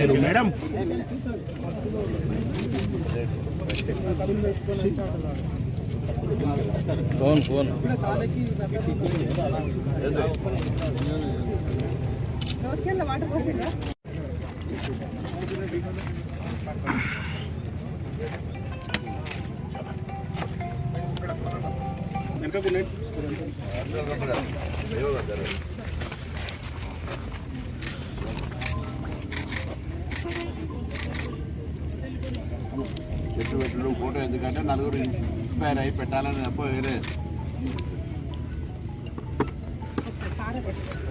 మీరు madam. Phone phone. వెనకకు net చెట్టు పెట్టడం ఫోటో ఎందుకంటే నలుగురు ఇన్స్పైర్ అయి పెట్టాలని తప్ప వేరే పెట్టాను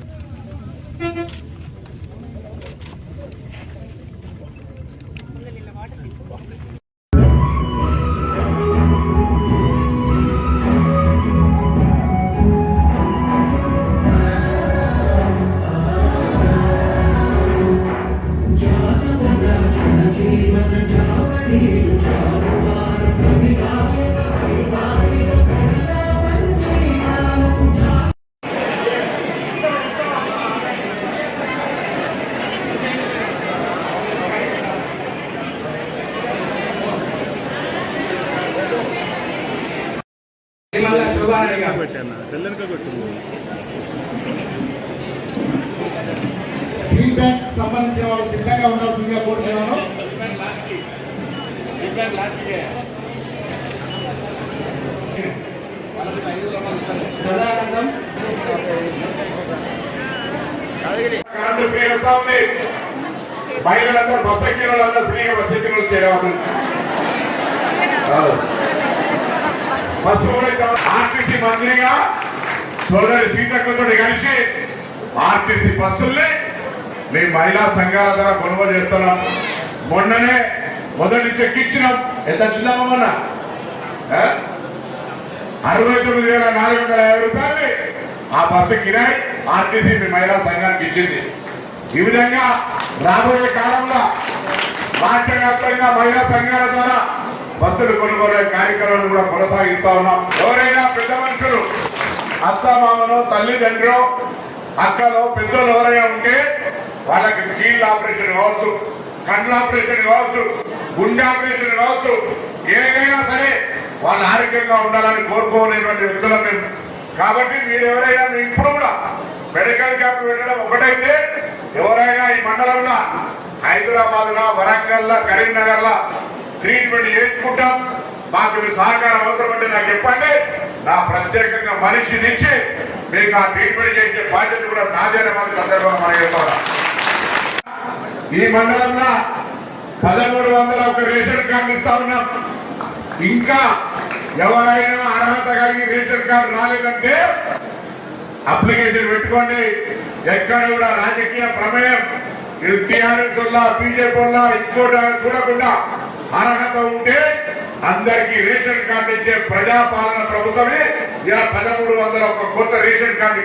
సెల్లెనక కొట్టింది సంబంధించిన వాళ్ళు సిద్ధంగా ఉండాల్సిందిగా కోరుచున్నాను. సదానందం. కరెంటు ఫ్రీ వస్తా ఉంది. మహిళలందరూ బస్ ఎక్కిన వాళ్ళందరూ ఫ్రీగా బస్ ఎక్కిన వాళ్ళు చేయడం బస్సు కూడా ఆర్టీసీ మంత్రిగా సోదరి సీతక్కతో కలిసి ఆర్టీసీ బస్సుల్ని మీ మహిళా సంఘాల ద్వారా కొనుగోలు చేస్తున్నాం. మొన్ననే మొదటి చెక్ ఇచ్చినాం ఎంత వచ్చినామా మొన్న? అరవై తొమ్మిది వేల నాలుగు వందల యాభై రూపాయలు. ఆ బస్సు కిరాయి ఆర్టీసీ మీ మహిళా సంఘానికి ఇచ్చింది. ఈ విధంగా రాబోయే కాలంలో రాష్ట్ర వ్యాప్తంగా మహిళా సంఘాల ద్వారా బస్సులు కొనుగోలే కార్యక్రమాలను కూడా కొనసాగిస్తా ఉన్నాం. ఎవరైనా పెద్ద మనుషులు అత్తమామలో తల్లిదండ్రులు అక్కలో పెద్దలు ఎవరైనా ఉంటే వాళ్ళకి కీళ్ళ ఆపరేషన్ కావచ్చు కండ్ల ఆపరేషన్ కావచ్చు గుండె ఆపరేషన్ కావచ్చు ఏదైనా సరే వాళ్ళు ఆరోగ్యంగా ఉండాలని కోరుకోనేటువంటి వ్యక్తులం మేము. కాబట్టి మీరు ఎవరైనా ఇప్పుడు కూడా మెడికల్ క్యాంప్ పెట్టడం ఒకటైతే ఎవరైనా ఈ మండలంలో హైదరాబాద్లో వరంగల్లో కరీంనగర్లో ట్రీట్మెంట్ చేయించుకుంటాం. మాకు మీ సహకారం అవసరమంటే నాకు చెప్పండి. నా ప్రత్యేకంగా మనిషినిచ్చి మీకు ఆ ట్రీట్మెంట్ చేసే బాధ్యత కూడా నాదేనే మన సందర్భంగా మనం చెప్తాం ఈ మండలంలో పదమూడు వందల ఒక రేషన్ కార్డు ఇస్తా ఉన్నాం. ఇంకా ఎవరైనా అర్హత కలిగి రేషన్ కార్డు రాలేదంటే అప్లికేషన్ పెట్టుకోండి. ఎక్కడ కూడా రాజకీయ ప్రమేయం. టీఆర్ఎస్ వల్ల బీజేపీ వల్ల ఇంకోటి చూడకుండా అర్హత ఉంటే అందరికి రేషన్ కార్డు ఇచ్చే ప్రజాపాలన ప్రభుత్వమే ఇలా పదమూడు వందల ఒక కొత్త రేషన్ కార్డు